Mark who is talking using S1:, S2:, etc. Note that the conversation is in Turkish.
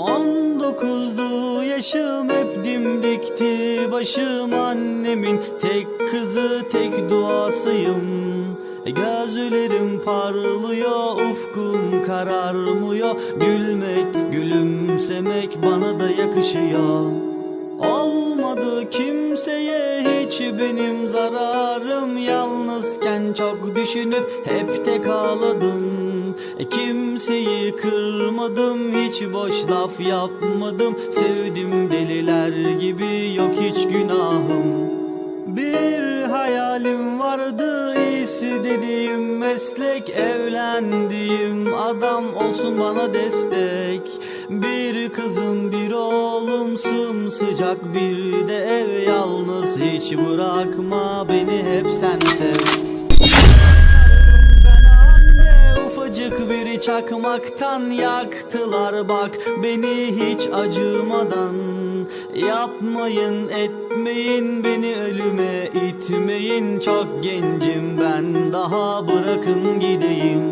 S1: 19'du yaşım hep dimdikti. Başım annemin tek kızı tek duasıyım. E, Gözlerim parlıyor ufkum kararmıyor. Gülmek gülümsemek bana da yakışıyor. Olmadı kimseye hiç benim zararım. Yalnızken çok düşünüp hep tek ağladım. E, Kimseyi kırmadım hiç boş laf yapmadım. Sevdim deliler gibi yok hiç günahım. Bir hayalim vardı iyisi dediğim meslek. Evlendiğim adam olsun bana destek. Bir kızım bir oğlum sımsıcak bir de ev. Yalnız hiç bırakma beni hep sen sev çakmaktan yaktılar bak. Beni hiç acımadan Yapmayın etmeyin beni ölüme itmeyin. Çok gencim ben daha bırakın gideyim